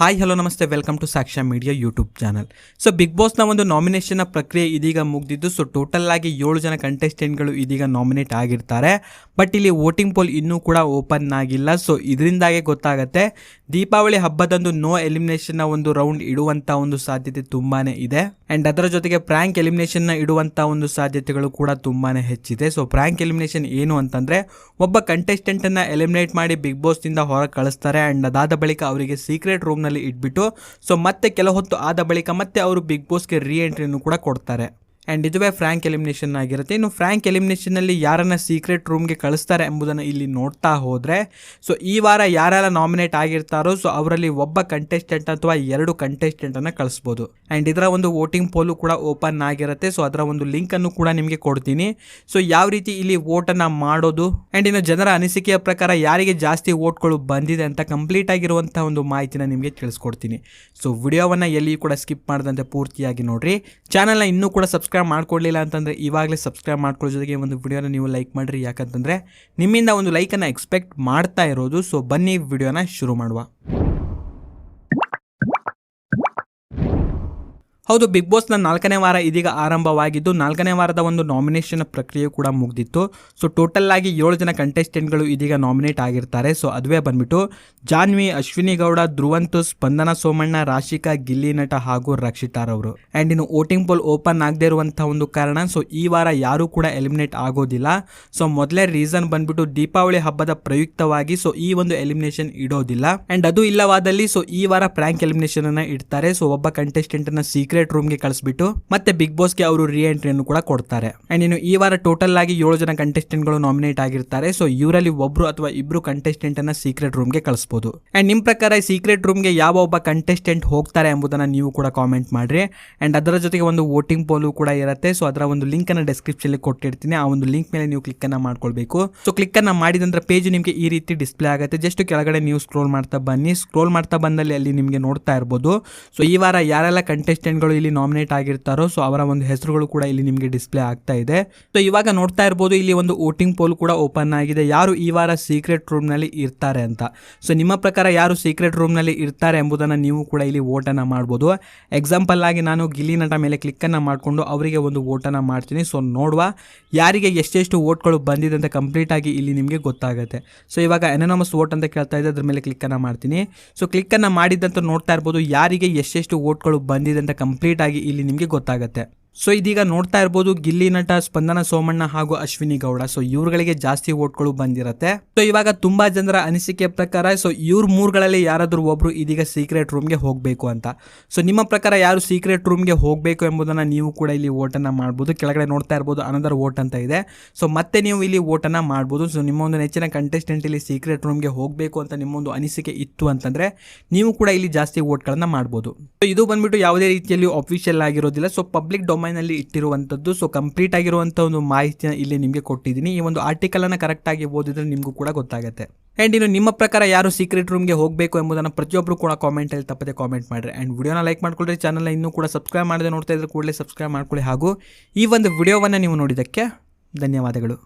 Hi hello ನಮಸ್ತೆ. Welcome to Sakshya media YouTube channel so big ಬಾಸ್ನ ಒಂದು ನಾಮಿನೇಷನ್ನ ಪ್ರಕ್ರಿಯೆ ಇದೀಗ ಮುಗಿದಿದ್ದು ಸೊ ಟೋಟಲ್ ಆಗಿ ಏಳು ಜನ ಕಂಟೆಸ್ಟೆಂಟ್ಗಳು ಇದೀಗ ನಾಮಿನೇಟ್ ಆಗಿರ್ತಾರೆ. ಬಟ್ ಇಲ್ಲಿ ವೋಟಿಂಗ್ ಪೋಲ್ ಇನ್ನೂ ಕೂಡ ಓಪನ್ ಆಗಿಲ್ಲ. ಸೊ ಇದರಿಂದಾಗೆ ಗೊತ್ತಾಗತ್ತೆ, ದೀಪಾವಳಿ ಹಬ್ಬದಂದು ನೋ ಎಲಿಮಿನೇಷನ್ನ ಒಂದು ರೌಂಡ್ ಇಡುವಂಥ ಒಂದು ಸಾಧ್ಯತೆ ತುಂಬಾ ಇದೆ. ಆ್ಯಂಡ್ ಅದರ ಜೊತೆಗೆ ಪ್ರ್ಯಾಂಕ್ ಎಲಿಮಿನೇಷನ್ನ ಇಡುವಂಥ ಒಂದು ಸಾಧ್ಯತೆಗಳು ಕೂಡ ತುಂಬಾ ಹೆಚ್ಚಿದೆ. ಸೊ ಪ್ರ್ಯಾಂಕ್ ಎಲಿಮಿನೇಷನ್ ಏನು ಅಂತಂದರೆ, ಒಬ್ಬ ಕಂಟೆಸ್ಟೆಂಟನ್ನು ಎಲಿಮಿನೇಟ್ ಮಾಡಿ ಬಿಗ್ ಬಾಸ್ನಿಂದ ಹೊರಗೆ ಕಳಿಸ್ತಾರೆ. ಆ್ಯಂಡ್ ಅದಾದ ಬಳಿಕ ಅವರಿಗೆ ಸೀಕ್ರೆಟ್ ಇಟ್ಬಿಟ್ಟು ಸೊ ಮತ್ತೆ ಕೆಲ ಹೊತ್ತು ಆದ ಬಳಿಕ ಮತ್ತೆ ಅವರು ಬಿಗ್ ಬಾಸ್ಗೆ ರೀ ಎಂಟ್ರಿಯನ್ನು ಕೂಡ ಕೊಡ್ತಾರೆ. ಆ್ಯಂಡ್ ಇದುವೇ ಫ್ರ್ಯಾಂಕ್ ಎಲಿಮಿನೇಷನ್ ಆಗಿರುತ್ತೆ. ಇನ್ನು ಫ್ರ್ಯಾಂಕ್ ಎಲಿಮಿನೇಷನಲ್ಲಿ ಯಾರನ್ನ ಸೀಕ್ರೆಟ್ ರೂಮ್ಗೆ ಕಳಿಸ್ತಾರೆ ಎಂಬುದನ್ನು ಇಲ್ಲಿ ನೋಡ್ತಾ ಹೋದರೆ ಸೊ ಈ ವಾರ ಯಾರೆಲ್ಲ ನಾಮಿನೇಟ್ ಆಗಿರ್ತಾರೋ ಸೊ ಅವರಲ್ಲಿ ಒಬ್ಬ ಕಂಟೆಸ್ಟೆಂಟ್ ಅಥವಾ ಎರಡು ಕಂಟೆಸ್ಟೆಂಟನ್ನು ಕಳಿಸ್ಬೋದು. ಆ್ಯಂಡ್ ಇದರ ಒಂದು ವೋಟಿಂಗ್ ಪೋಲು ಕೂಡ ಓಪನ್ ಆಗಿರುತ್ತೆ. ಸೊ ಅದರ ಒಂದು ಲಿಂಕನ್ನು ಕೂಡ ನಿಮಗೆ ಕೊಡ್ತೀನಿ. ಸೊ ಯಾವ ರೀತಿ ಇಲ್ಲಿ ವೋಟನ್ನು ಮಾಡೋದು? ಆ್ಯಂಡ್ ಇನ್ನು ಜನರ ಅನಿಸಿಕೆಯ ಪ್ರಕಾರ ಯಾರಿಗೆ ಜಾಸ್ತಿ ವೋಟ್ಗಳು ಬಂದಿದೆ ಅಂತ ಕಂಪ್ಲೀಟ್ ಆಗಿರುವಂಥ ಒಂದು ಮಾಹಿತಿನ ನಿಮಗೆ ತಿಳಿಸ್ಕೊಡ್ತೀನಿ. ಸೊ ವಿಡಿಯೋವನ್ನು ಎಲ್ಲಿಯೂ ಕೂಡ ಸ್ಕಿಪ್ ಮಾಡದಂತೆ ಪೂರ್ತಿಯಾಗಿ ನೋಡಿರಿ. ಚಾನಲ್ನ ಇನ್ನೂ ಕೂಡ ಸಬ್ಸ್ಕ್ರೈಬ್ ಮಾಡ್ಕೊಳ್ಳಿಲ್ಲ ಅಂತಂದರೆ ಇವಾಗಲೇ ಸಬ್ಸ್ಕ್ರೈಬ್ ಮಾಡ್ಕೊಳ್ಳೋ ಜೊತೆಗೆ ಒಂದು ವಿಡಿಯೋನ ನೀವು ಲೈಕ್ ಮಾಡಿರಿ. ಯಾಕಂತಂದರೆ ನಿಮ್ಮಿಂದ ಒಂದು ಲೈಕನ್ನು ಎಕ್ಸ್ಪೆಕ್ಟ್ ಮಾಡ್ತಾ ಇರೋದು. ಸೊ ಬನ್ನಿ ವಿಡಿಯೋನ ಶುರು ಮಾಡುವ. ಹೌದು ಬಿಗ್ ಬಾಸ್ನ ನಾಲ್ಕನೇ ವಾರ ಇದೀಗ ಆರಂಭವಾಗಿದ್ದು, ನಾಲ್ಕನೇ ವಾರದ ಒಂದು ನಾಮಿನೇಷನ್ ಪ್ರಕ್ರಿಯೆ ಕೂಡ ಮುಗ್ದಿತ್ತು. ಸೊ ಟೋಟಲ್ ಆಗಿ ಏಳು ಜನ ಕಂಟೆಸ್ಟೆಂಟ್ಗಳು ಇದೀಗ ನಾಮಿನೇಟ್ ಆಗಿರ್ತಾರೆ. ಸೊ ಅದುವೇ ಬಂದ್ಬಿಟ್ಟು ಜಾನ್ವಿ, ಅಶ್ವಿನಿ ಗೌಡ, ಧ್ರುವಂತು, ಸ್ಪಂದನ ಸೋಮಣ್ಣ, ರಾಶಿಕಾ, ಗಿಲ್ಲಿ ನಟ ಹಾಗೂ ರಕ್ಷಿತಾರ್ ಅವರು ಆ್ಯಂಡ್ ಇನ್ನು ವೋಟಿಂಗ್ ಪೋಲ್ ಓಪನ್ ಆಗದೆ ಇರುವಂಥ ಒಂದು ಕಾರಣ ಸೊ ಈ ವಾರ ಯಾರೂ ಕೂಡ ಎಲಿಮಿನೇಟ್ ಆಗೋದಿಲ್ಲ. ಸೊ ಮೊದಲೇ ರೀಸನ್ ಬಂದ್ಬಿಟ್ಟು ದೀಪಾವಳಿ ಹಬ್ಬದ ಪ್ರಯುಕ್ತವಾಗಿ ಸೊ ಈ ಒಂದು ಎಲಿಮಿನೇಷನ್ ಇಡೋದಿಲ್ಲ. ಆ್ಯಂಡ್ ಅದು ಇಲ್ಲವಾದಲ್ಲಿ ಸೊ ಈ ವಾರ ಪ್ರ್ಯಾಂಕ್ ಎಲಿಮಿನೇಷನ್ ಅನ್ನ ಇಡ್ತಾರೆ. ಸೊ ಒಬ್ಬ ಕಂಟೆಸ್ಟೆಂಟ್ ಅನ್ನ ಸೀಕ್ರೆಟ್ ರೂಮ್ಗೆ ಕಳಿಸ್ಬಿಟ್ಟು ಮತ್ತೆ ಬಿಗ್ ಬಾಸ್ಗೆ ಅವರು ರೀ ಎಂಟ್ರಿಯನ್ನು ಕೂಡ ಕೊಡ್ತಾರೆ. ಅಂಡ್ ಇನ್ನು ಈ ವಾರ ಟೋಟಲ್ ಆಗಿ ಏಳು ಜನ ಕಂಟೆಸ್ಟೆಂಟ್ಗಳು ನಾಮಿನೇಟ್ ಆಗಿರ್ತಾರೆ. ಸೊ ಇವರಲ್ಲಿ ಒಬ್ರು ಅಥವಾ ಇಬ್ರು ಕಂಟೆಸ್ಟೆಂಟ್ ಅನ್ನ ಸೀಕ್ರೆಟ್ ರೂಮ್ಗೆ ಕಳಿಸಬಹುದು ಅಂಡ್ ನಿಮ್ ಪ್ರಕಾರ ಸೀಕ್ರೆಟ್ ರೂಮ್ಗೆ ಯಾವ ಒಬ್ಬ ಕಂಟೆಸ್ಟೆಂಟ್ ಹೋಗ್ತಾರೆ ಎಂಬುದನ್ನ ನೀವು ಕೂಡ ಕಾಮೆಂಟ್ ಮಾಡ್ರಿ. ಅಂಡ್ ಅದರ ಜೊತೆಗೆ ಒಂದು ವೋಟಿಂಗ್ ಪೋಲು ಕೂಡ ಇರುತ್ತೆ. ಸೊ ಅದರ ಒಂದು ಲಿಂಕ್ ಅನ್ನ ಡಿಸ್ಕ್ರಿಪ್ಷನ್ ಕೊಟ್ಟಿರ್ತೀನಿ. ಆ ಒಂದು ಲಿಂಕ್ ಮೇಲೆ ನೀವು ಕ್ಲಿಕ್ ಅನ್ನ ಮಾಡ್ಕೊಳ್ಬೇಕು. ಸೊ ಕ್ಲಿಕ್ ಅನ್ನ ಮಾಡಿದ ನಂತರ ಪೇಜ್ ನಿಮಗೆ ಈ ರೀತಿ ಡಿಸ್ಪ್ಲೇ ಆಗುತ್ತೆ. ಜಸ್ಟ್ ಕೆಳಗಡೆ ನೀವು ಸ್ಕ್ರೋಲ್ ಮಾಡ್ತಾ ಬನ್ನಿ. ಸ್ಕ್ರೋಲ್ ಮಾಡ್ತಾ ಬಂದಲ್ಲಿ ಅಲ್ಲಿ ನಿಮಗೆ ನೋಡ್ತಾ ಇರ್ಬೋದು. ಸೊ ಈ ವಾರ ಯಾರೆಲ್ಲ ಕಂಟೆಸ್ಟೆಂಟ್ಗಳು ಇಲ್ಲಿ ನಾಮಿನೇಟ್ ಆಗಿರ್ತಾರೋ ಸೊ ಅವರ ಒಂದು ಹೆಸರುಗಳು ಕೂಡ ಇಲ್ಲಿ ನಿಮಗೆ ಡಿಸ್ಪ್ಲೇ ಆಗ್ತಾ ಇದೆ. ಸೊ ಇವಾಗ ನೋಡ್ತಾ ಇರ್ಬೋದು, ಇಲ್ಲಿ ಒಂದು ವೋಟಿಂಗ್ ಪೋಲ್ ಕೂಡ ಓಪನ್ ಆಗಿದೆ. ಯಾರು ಈ ವಾರ ಸೀಕ್ರೆಟ್ ರೂಮ್ನಲ್ಲಿ ಇರ್ತಾರೆ ಅಂತ. ಸೊ ನಿಮ್ಮ ಪ್ರಕಾರ ಯಾರು ಸೀಕ್ರೆಟ್ ರೂಮ್ನಲ್ಲಿ ಇರ್ತಾರೆ ಎಂಬುದನ್ನು ನೀವು ಕೂಡ ಇಲ್ಲಿ ವೋಟನ್ನು ಮಾಡ್ಬೋದು. ಎಕ್ಸಾಂಪಲ್ ಆಗಿ ನಾನು ಗಿಲ್ಲಿ ನಟ ಮೇಲೆ ಕ್ಲಿಕ್ಕನ್ನು ಮಾಡಿಕೊಂಡು ಅವರಿಗೆ ಒಂದು ವೋಟನ್ನು ಮಾಡ್ತೀನಿ. ಸೊ ನೋಡುವ, ಯಾರಿಗೆ ಎಷ್ಟೆಷ್ಟು ವೋಟ್ಗಳು ಬಂದಿದೆ ಅಂತ ಕಂಪ್ಲೀಟ್ ಆಗಿ ಇಲ್ಲಿ ನಿಮಗೆ ಗೊತ್ತಾಗುತ್ತೆ. ಸೊ ಇವಾಗ ಎನನಮಸ್ ವೋಟ್ ಅಂತ ಕೇಳ್ತಾ ಇದೆ, ಅದ್ರ ಮೇಲೆ ಕ್ಲಿಕ್ಕನ್ನು ಮಾಡ್ತೀನಿ. ಸೊ ಕ್ಲಿಕ್ಕನ್ನು ಮಾಡಿದಂತ ನೋಡ್ತಾ ಇರ್ಬೋದು, ಯಾರಿಗೆ ಎಷ್ಟೆಷ್ಟು ವೋಟ್ಗಳು ಬಂದಿದೆ ಅಂತ ಕಂಪ್ಲೀಟ್ ಆಗಿ ಇಲ್ಲಿ ನಿಮಗೆ ಗೊತ್ತಾಗುತ್ತೆ. ಸೊ ಇದೀಗ ನೋಡ್ತಾ ಇರ್ಬೋದು ಗಿಲ್ಲಿ ನಟ ಸ್ಪಂದನ ಸೋಮಣ್ಣ ಹಾಗೂ ಅಶ್ವಿನಿ ಗೌಡ. ಸೊ ಇವ್ರುಗಳಿಗೆ ಜಾಸ್ತಿ ವೋಟ್ಗಳು ಬಂದಿರತ್ತೆ. ಸೊ ಇವಾಗ ತುಂಬಾ ಜನರ ಅನಿಸಿಕೆ ಪ್ರಕಾರ ಸೊ ಇವ್ರ ಮೂರ್ಗಳಲ್ಲಿ ಯಾರಾದ್ರೂ ಒಬ್ರು ಇದೀಗ ಸೀಕ್ರೆಟ್ ರೂಮ್ಗೆ ಹೋಗಬೇಕು ಅಂತ. ಸೊ ನಿಮ್ಮ ಪ್ರಕಾರ ಯಾರು ಸೀಕ್ರೆಟ್ ರೂಮ್ಗೆ ಹೋಗಬೇಕು ಎಂಬುದನ್ನು ನೀವು ಕೂಡ ಇಲ್ಲಿ ವೋಟನ್ನು ಮಾಡ್ಬೋದು. ಕೆಳಗಡೆ ನೋಡ್ತಾ ಇರ್ಬೋದು ಅನದರ್ ವೋಟ್ ಅಂತ ಇದೆ. ಸೊ ಮತ್ತೆ ನೀವು ಇಲ್ಲಿ ವೋಟನ್ನು ಮಾಡ್ಬೋದು. ಸೊ ನಿಮ್ಮ ಒಂದು ನೆಚ್ಚಿನ ಕಂಟೆಸ್ಟೆಂಟ್ ಇಲ್ಲಿ ಸೀಕ್ರೆಟ್ ರೂಮ್ಗೆ ಹೋಗಬೇಕು ಅಂತ ನಿಮ್ಮೊಂದು ಅನಿಸಿಕೆ ಇತ್ತು ಅಂತಂದ್ರೆ, ನೀವು ಕೂಡ ಇಲ್ಲಿ ಜಾಸ್ತಿ ಓಟ್ಗಳನ್ನು ಮಾಡ್ಬೋದು. ಸೊ ಇದು ಬಂದ್ಬಿಟ್ಟು ಯಾವುದೇ ರೀತಿಯಲ್ಲಿ ಅಫಿಷಿಯಲ್ ಆಗಿರೋದಿಲ್ಲ. ಸೊ ಪಬ್ಲಿಕ್ ಡೊಮೈನಲ್ಲಿ ಇಟ್ಟಿರುವಂಥದ್ದು. ಸೊ ಕಂಪ್ಲೀಟ್ ಆಗಿರುವಂಥ ಒಂದು ಮಾಹಿತಿನ ಇಲ್ಲಿ ನಿಮಗೆ ಕೊಟ್ಟಿದ್ದೀನಿ. ಈ ಒಂದು ಆರ್ಟಿಕಲನ್ನು ಕರೆಕ್ಟಾಗಿ ಓದಿದ್ರೆ ನಿಮಗೂ ಕೂಡ ಗೊತ್ತಾಗುತ್ತೆ. ಆ್ಯಂಡ್ ಇನ್ನು ನಿಮ್ಮ ಪ್ರಕಾರ ಯಾರು ಸೀಕ್ರೆಟ್ ರೂಮ್ಗೆ ಹೋಗಬೇಕು ಎಂಬುದನ್ನು ಪ್ರತಿಯೊಬ್ಬರು ಕೂಡ ಕಾಮೆಂಟಲ್ಲಿ ತಪ್ಪದೆ ಕಾಮೆಂಟ್ ಮಾಡಿರಿ. ಆ್ಯಂಡ್ ವಿಡಿಯೋನ ಲೈಕ್ ಮಾಡ್ಕೊಳ್ರಿ ಚಾನಲ್ ಇನ್ನೂ ಕೂಡ ಸಬ್ಸ್ಕ್ರೈಬ್ ಮಾಡದೆ ನೋಡ್ತಾ ಇದ್ರೆ ಕೂಡಲೇ ಸಬ್ಸ್ಕ್ರೈಬ್ ಮಾಡ್ಕೊಳ್ಳಿ. ಹಾಗೂ ಈ ಒಂದು ವಿಡಿಯೋವನ್ನು ನೀವು ನೋಡಿದ್ದಕ್ಕೆ ಧನ್ಯವಾದಗಳು.